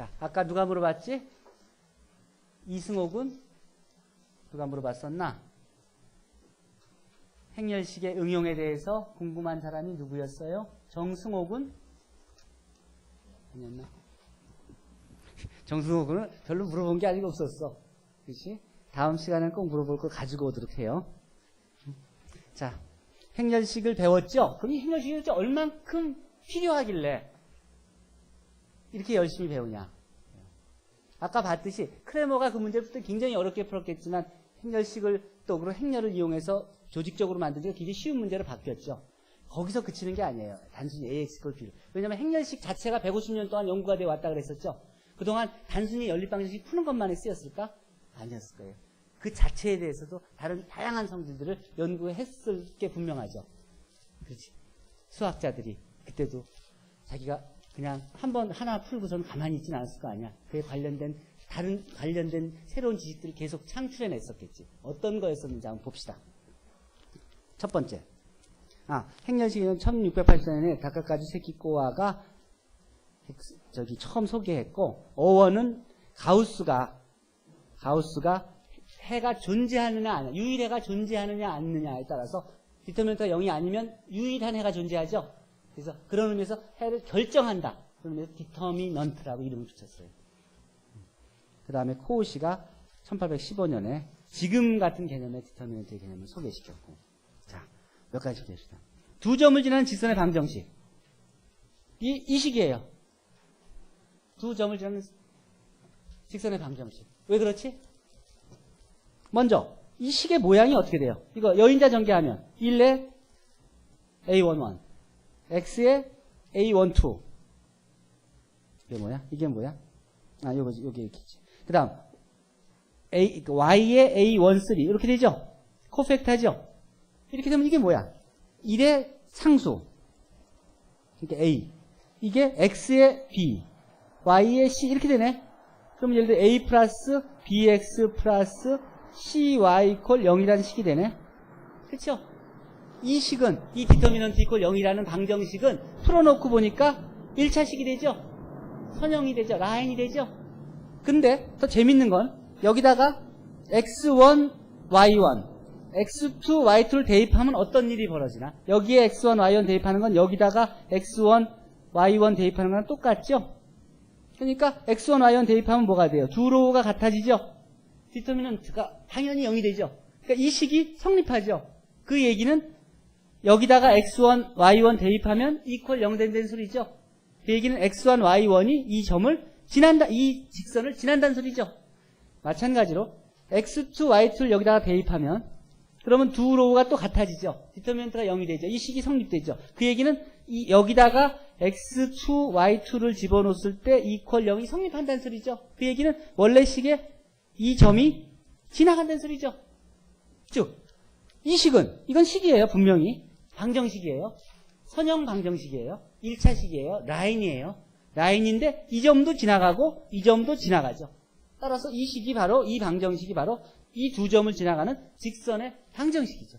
자, 아까 누가 물어봤지? 이승옥은 누가 물어봤었나? 행렬식의 응용에 대해서 궁금한 사람이 누구였어요? 정승옥은 아니었나? 정승옥은 별로 물어본 게 아니고 없었어. 그렇지? 다음 시간에는 꼭 물어볼 걸 가지고 오도록 해요. 자, 행렬식을 배웠죠? 그럼 이 행렬식이 얼만큼 필요하길래 이렇게 열심히 배우냐? 아까 봤듯이 크레머가 그 문제를 때 굉장히 어렵게 풀었겠지만 행렬식을 또 그리고 행렬을 이용해서 조직적으로 만들기가 굉장히 쉬운 문제로 바뀌었죠. 거기서 그치는 게 아니에요. 단순히 AX걸 비율. 왜냐하면 행렬식 자체가 150년 동안 연구가 되어 왔다 그랬었죠. 그동안 단순히 연립방정식 푸는 것만에 쓰였을까? 아니었을 거예요. 그 자체에 대해서도 다른 다양한 성질들을 연구했을 게 분명하죠. 그렇지. 수학자들이 그때도 자기가 그냥 한 번 하나 풀고서는 가만히 있지는 않았을 거 아니야. 그에 관련된 다른 관련된 새로운 지식들을 계속 창출해냈었겠지. 어떤 거였었는지 한번 봅시다. 첫 번째. 아, 행렬식은 1684년에 다카까지 세키코와가 저기 처음 소개했고 어원은 가우스가 가우스가 해가 존재하느냐 아니냐 유일해가 존재하느냐 않느냐에 따라서 디터미넌트가 0이 아니면 유일한 해가 존재하죠. 그래서 그런 의미에서 해를 결정한다. 그런 의미에서 디터미넌트라고 이름을 붙였어요. 그 다음에 코우시가 1815년에 지금 같은 개념의 디터미넌트의 개념을 소개시켰고 자, 몇 가지 소개합시다. 두 점을 지나는 직선의 방정식. 이, 이 식이에요. 두 점을 지나는 직선의 방정식. 왜 그렇지? 먼저 이 식의 모양이 어떻게 돼요? 이거 여인자 전개하면 1에 A11, X에 A12. 이게 뭐야? 이게 뭐야? 아, 요거, 요게 이렇게 있지. 그 다음, A, Y에 A13. 이렇게 되죠? 코팩트하죠? 이렇게 되면 이게 뭐야? 1의 상수. 이게 A. 이게 X의 B. Y의 C. 이렇게 되네? 그럼 예를 들어 A 플러스 BX 플러스 CY 이퀄 0이라는 식이 되네? 그쵸? 이 식은, 이 디터미넌트 이퀄 0이라는 방정식은 풀어놓고 보니까 1차식이 되죠? 선형이 되죠? 라인이 되죠? 근데 더 재밌는 건 여기다가 X1, Y1, X2, Y2를 대입하면 어떤 일이 벌어지나? 여기에 X1, Y1 대입하는 건 여기다가 X1, Y1 대입하는 거랑 똑같죠? 그러니까 X1, Y1 대입하면 뭐가 돼요? 두 로우가 같아지죠? 디터미넌트가 당연히 0이 되죠? 그러니까 이 식이 성립하죠? 그 얘기는 여기다가 X1, Y1 대입하면 이퀄 0 된다는 소리죠? 그 얘기는 X1, Y1이 이 점을 지난다, 이 직선을 지난다는 소리죠? 마찬가지로 X2, Y2를 여기다가 대입하면 그러면 두 로우가 또 같아지죠. 디터미넌트가 0이 되죠. 이 식이 성립되죠. 그 얘기는 이 여기다가 X2, Y2를 집어넣었을 때 이퀄 0이 성립한다는 소리죠. 그 얘기는 원래 식의 이 점이 지나간다는 소리죠. 즉, 이 식은, 이건 식이에요, 분명히. 방정식이에요. 선형 방정식이에요. 1차식이에요. 라인이에요. 라인인데 이 점도 지나가고 이 점도 지나가죠. 따라서 이 식이 바로 이 방정식이 바로 이 두 점을 지나가는 직선의 방정식이죠.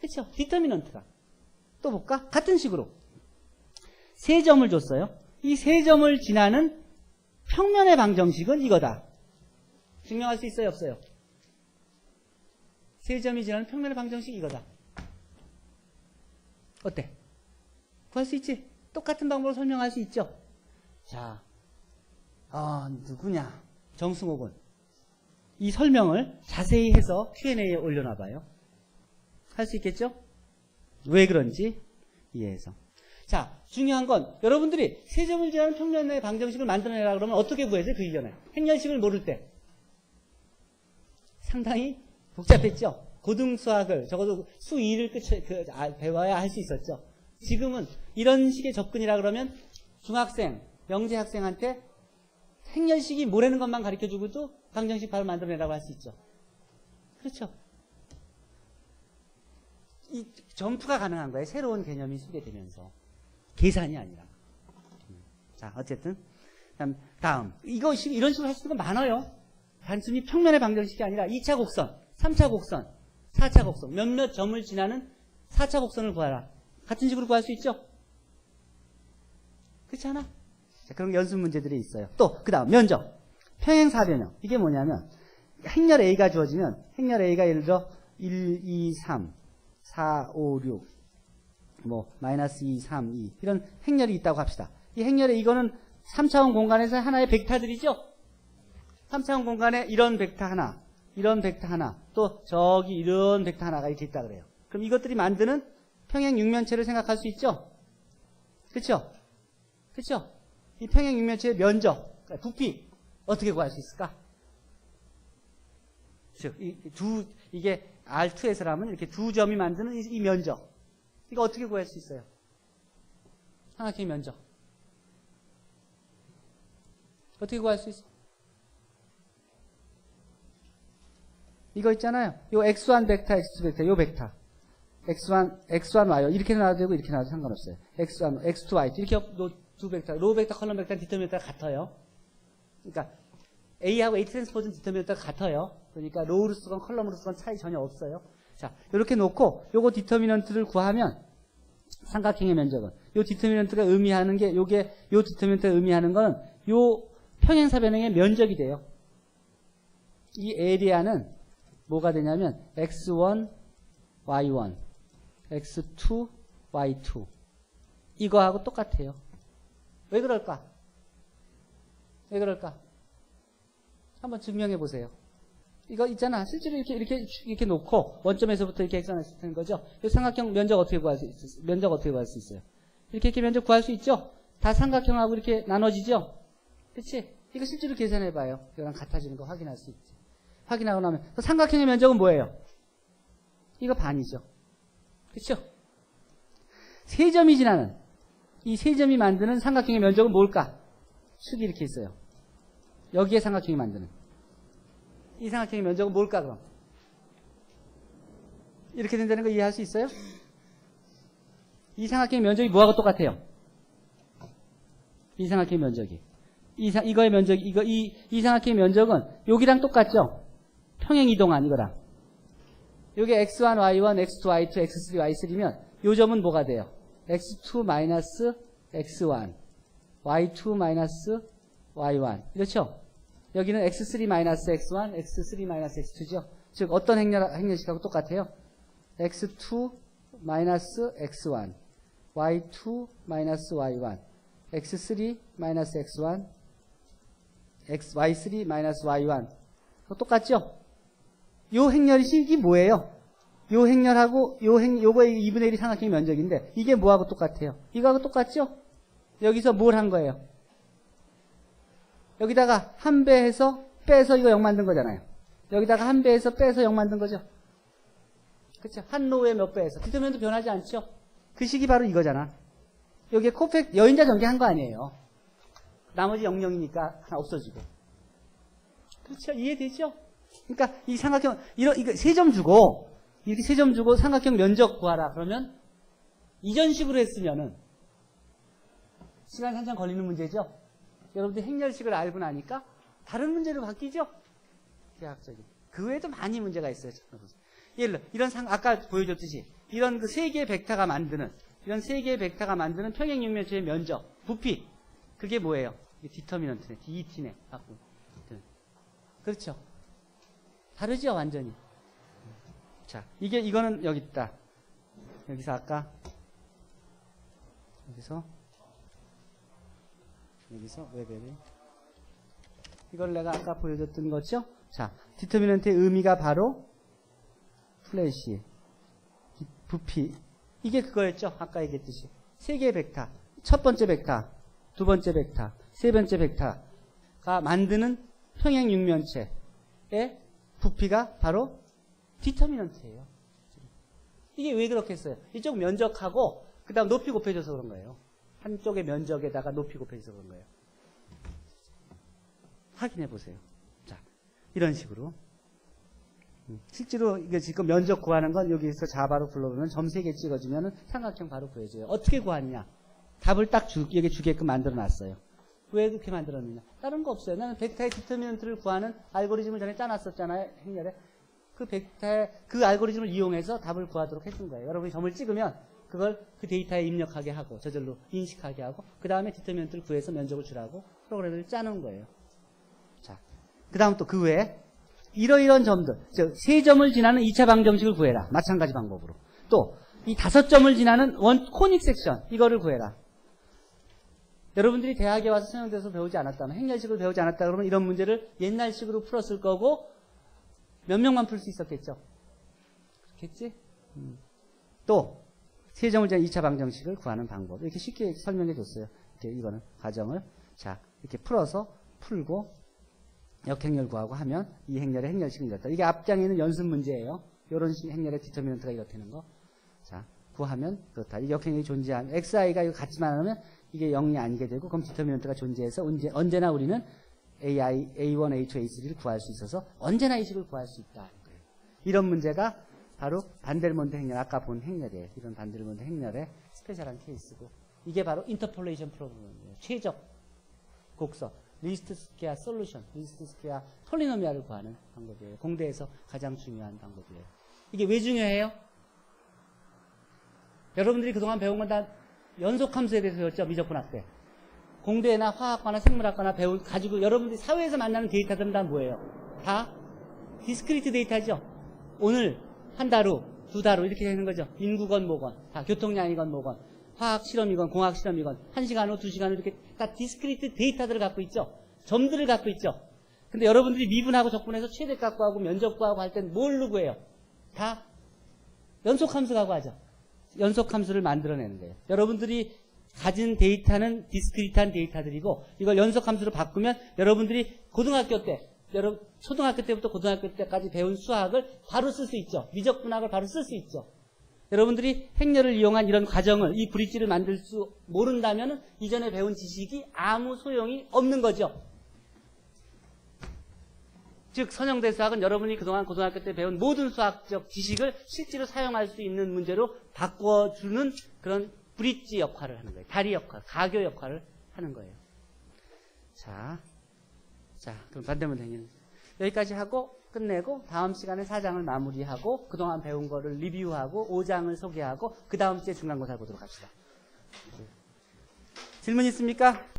그렇죠? 디터미넌트가. 또 볼까? 같은 식으로 세 점을 줬어요. 이 세 점을 지나는 평면의 방정식은 이거다. 증명할 수 있어요, 없어요? 세 점이 지나는 평면의 방정식이 이거다. 어때? 구할 수 있지? 똑같은 방법으로 설명할 수 있죠? 자, 어, 누구냐? 정승옥은 이 설명을 자세히 해서 Q&A에 올려놔봐요. 할 수 있겠죠? 왜 그런지 이해해서. 자, 중요한 건 여러분들이 세 점을 지나는 평면의 방정식을 만들어내라 그러면 어떻게 구해야 돼? 그 이전에. 행렬식을 모를 때. 상당히 복잡했죠? 고등수학을 적어도 수 2를 끝에 그, 아, 배워야 할 수 있었죠. 지금은 이런 식의 접근이라 그러면 중학생, 영재 학생한테 행렬식이 뭐라는 것만 가르쳐 주고도 방정식 바로 만들어내라고 할 수 있죠. 그렇죠. 이 점프가 가능한 거예요. 새로운 개념이 소개되면서. 계산이 아니라. 자, 어쨌든. 다음, 다음. 이거, 이런 식으로 할 수가 많아요. 단순히 평면의 방정식이 아니라 2차 곡선, 3차 곡선, 4차 곡선, 몇몇 점을 지나는 4차 곡선을 구하라. 같은 식으로 구할 수 있죠? 그렇지 않아? 자, 그런 연습 문제들이 있어요. 또, 그 다음, 면적. 평행사변형. 이게 뭐냐면, 행렬 A가 주어지면, 행렬 A가 예를 들어, 1, 2, 3, 4, 5, 6, 뭐, 마이너스 2, 3, 2. 이런 행렬이 있다고 합시다. 이 행렬에 이거는 3차원 공간에서 하나의 벡터들이죠? 3차원 공간에 이런 벡터 하나, 이런 벡터 하나, 또 저기 이런 벡터 하나가 이렇게 있다 그래요. 그럼 이것들이 만드는 평행 육면체를 생각할 수 있죠? 그쵸? 그쵸? 이 평행 육면체의 면적, 부피, 어떻게 구할 수 있을까? 즉, 이 두, 이게 R2에서라면 이렇게 두 점이 만드는 이, 이 면적. 이거 어떻게 구할 수 있어요? 삼각형 면적. 어떻게 구할 수 있어? 이거 있잖아요. 요 x1 벡터, x2 벡터, 요 벡터. x1, x1, y 이렇게 나와도 되고 이렇게 나와도 상관없어요. x1, x2, y 이렇게 요두 벡터, 로우 벡터, 컬럼 벡터, 디터미너가 같아요. 그러니까 A하고 A 트랜스포즈는 디터미너가 같아요. 그러니까 로우로 쓰건 컬럼으로 쓰건 차이 전혀 없어요. 자, 이렇게 놓고 요거 디터미넌트를 구하면 삼각형의 면적은 요 디터미넌트가 의미하는 게 요게 요 디터미넌트가 의미하는 건 요 평행사 변형의 면적이 돼요. 이 에리아는 뭐가 되냐면 x1, y1, x2, y2 이거하고 똑같아요. 왜 그럴까? 왜 그럴까? 한번 증명해 보세요. 이거 있잖아. 실제로 이렇게 이렇게 이렇게 놓고 원점에서부터 이렇게 계산했을 거죠. 이 삼각형 면적 어떻게 구할 수 있어요? 면적 어떻게 구할 수 있어요? 이렇게 이렇게 면적 구할 수 있죠. 다 삼각형하고 이렇게 나눠지죠. 그렇지? 이거 실제로 계산해 봐요. 이거랑 같아지는 거 확인할 수 있지. 확인하고 나면 그 삼각형의 면적은 뭐예요? 이거 반이죠. 그렇죠? 세 점이 지나는 이 세 점이 만드는 삼각형의 면적은 뭘까? 축이 이렇게 있어요. 여기에 삼각형이 만드는 이 삼각형의 면적은 뭘까 그럼? 이렇게 된다는 거 이해할 수 있어요? 이 삼각형의 면적이 뭐하고 똑같아요? 이 삼각형의 면적이 이 사, 이거의 면적 이거 이, 이 삼각형의 면적은 여기랑 똑같죠? 평행 이동한 이거랑 요게 x1, y1, x2, y2, x3, y3면 요 점은 뭐가 돼요? x2 마이너스 x1 y2 마이너스 y1 이렇죠? 여기는 x3 마이너스 x1, x3 마이너스 x2죠? 즉 어떤 행렬, 행렬식하고 똑같아요? x2 마이너스 x1 y2 마이너스 y1 x3 마이너스 x1 x, y3 마이너스 y1 똑같죠? 요 행렬식이 뭐예요? 요 행렬하고 요 행, 요거의 2분의 1이 삼각형의 면적인데 이게 뭐하고 똑같아요? 이거하고 똑같죠? 여기서 뭘 한 거예요? 여기다가 한배 해서 빼서 이거 0 만든 거잖아요. 여기다가 한배 해서 빼서 0 만든 거죠. 그렇죠? 한 로에 몇 배해서 디터미넌트 변하지 않죠? 그 식이 바로 이거잖아. 여기에 코펙 여인자 전개한 거 아니에요. 나머지 00이니까 하나 없어지고. 그렇죠? 이해되죠? 그러니까 이 삼각형 이런 이거 세 점 주고 이렇게 세 점 주고 삼각형 면적 구하라 그러면 이전 식으로 했으면은 시간 한참 걸리는 문제죠. 여러분들 행렬식을 알고 나니까 다른 문제로 바뀌죠. 대학적인. 그 외에도 많이 문제가 있어요. 예를 들어 이런 상 아까 보여줬듯이 이런 그 세 개의 벡터가 만드는 이런 세 개의 벡터가 만드는 평행 육면체의 면적 부피 그게 뭐예요? 디터미넌트네. DET네. 그렇죠. 다르죠, 완전히. 자, 이게, 이거는 여기 있다. 여기서 아까, 여기서, 여기서, 레벨이. 이걸 내가 아까 보여줬던 거죠? 자, 디터미넌트의 의미가 바로, 플래시, 부피. 이게 그거였죠? 아까 얘기했듯이. 세 개의 벡터. 첫 번째 벡터, 두 번째 벡터, 세 번째 벡터가 만드는 평행 육면체의 부피가 바로 디터미넌트예요. 이게 왜 그렇겠어요? 이쪽 면적하고 그다음 높이 곱해져서 그런 거예요. 한쪽의 면적에다가 높이 곱해져서 그런 거예요. 확인해 보세요. 자, 이런 식으로. 음, 실제로 이게 지금 면적 구하는 건 여기서 자바로 불러보면 점 3개 찍어주면 삼각형 바로 구해줘요. 어떻게 구하느냐? 답을 딱 주, 여기 주게끔 만들어 놨어요. 왜 그렇게 만들었느냐? 다른 거 없어요. 나는 벡터의 디터미넌트를 구하는 알고리즘을 전에 짜놨었잖아요. 행렬에. 그 벡터의 그 알고리즘을 이용해서 답을 구하도록 했던 거예요. 여러분이 점을 찍으면 그걸 그 데이터에 입력하게 하고 저절로 인식하게 하고 그 다음에 디터미넌트를 구해서 면적을 주라고 프로그램을 짜는 거예요. 자, 그 다음 또 그 외에 이러이런 점들, 즉, 세 점을 지나는 2차 방정식을 구해라. 마찬가지 방법으로. 또, 이 다섯 점을 지나는 원, 코닉 섹션, 이거를 구해라. 여러분들이 대학에 와서 수영대에서 배우지 않았다면, 행렬식을 배우지 않았다 그러면 이런 문제를 옛날식으로 풀었을 거고, 몇 명만 풀 수 있었겠죠? 그렇겠지? 음. 또, 세 점을 지나는 2차 방정식을 구하는 방법. 이렇게 쉽게 설명해 줬어요. 이렇게 이거는 과정을. 자, 이렇게 풀어서 풀고, 역행렬 구하고 하면 이 행렬의 행렬식은 이렇다. 이게 앞장에 있는 연습 문제예요. 이런 식 행렬의 디터미넌트가 이렇다는 거. 자, 구하면 그렇다. 이 역행렬이 존재하면 xi가 이거 같지만 하면 이게 0이 아니게 되고 그럼 디터미넌트가 존재해서 언제, 언제나 우리는 ai, a1, a2, a3를 구할 수 있어서 언제나 이 식을 구할 수 있다. 이런 문제가 바로 반델몬드 행렬, 아까 본 행렬이에요. 이런 반델몬드 행렬의 스페셜한 케이스고 이게 바로 인터폴레이션 프로그램이에요. 최적 곡선. 리스트 스퀘어 솔루션, 리스트 스퀘어 폴리노미알을 구하는 방법이에요. 공대에서 가장 중요한 방법이에요. 이게 왜 중요해요? 여러분들이 그동안 배운 건 다 연속함수에 대해서 배웠죠? 미적분학 때. 공대나 화학과나 생물학과나 배운, 가지고 여러분들이 사회에서 만나는 데이터들은 다 뭐예요? 다 디스크리트 데이터죠? 오늘, 한달 후, 두달후 이렇게 되는 거죠. 인구건 뭐건, 다 교통량이건 뭐건, 화학 실험이건 공학 실험이건, 한 시간 후, 두 시간 후 이렇게 다 디스크리트 데이터들을 갖고 있죠. 점들을 갖고 있죠. 근데 여러분들이 미분하고 적분해서 최대값 구하고 면적 구하고 할 땐 뭘로 구해요? 다 연속함수 가고 하죠. 연속 함수를 만들어내는 거예요. 여러분들이 가진 데이터는 디스크리트한 데이터들이고 이걸 연속 함수로 바꾸면 여러분들이 고등학교 때, 여러분 초등학교 때부터 고등학교 때까지 배운 수학을 바로 쓸 수 있죠. 미적분학을 바로 쓸 수 있죠. 여러분들이 행렬을 이용한 이런 과정을 이 브릿지를 만들 수 모른다면 이전에 배운 지식이 아무 소용이 없는 거죠. 즉 선형대 수학은 여러분이 그동안 고등학교 때 배운 모든 수학적 지식을 실제로 사용할 수 있는 문제로 바꿔주는 그런 브릿지 역할을 하는 거예요. 다리 역할, 가교 역할을 하는 거예요. 자, 자 그럼 반대문 행위는 여기까지 하고 끝내고 다음 시간에 4장을 마무리하고 그동안 배운 거를 리뷰하고 5장을 소개하고 그 다음 주에 중간고사 보도록 합시다. 질문 있습니까?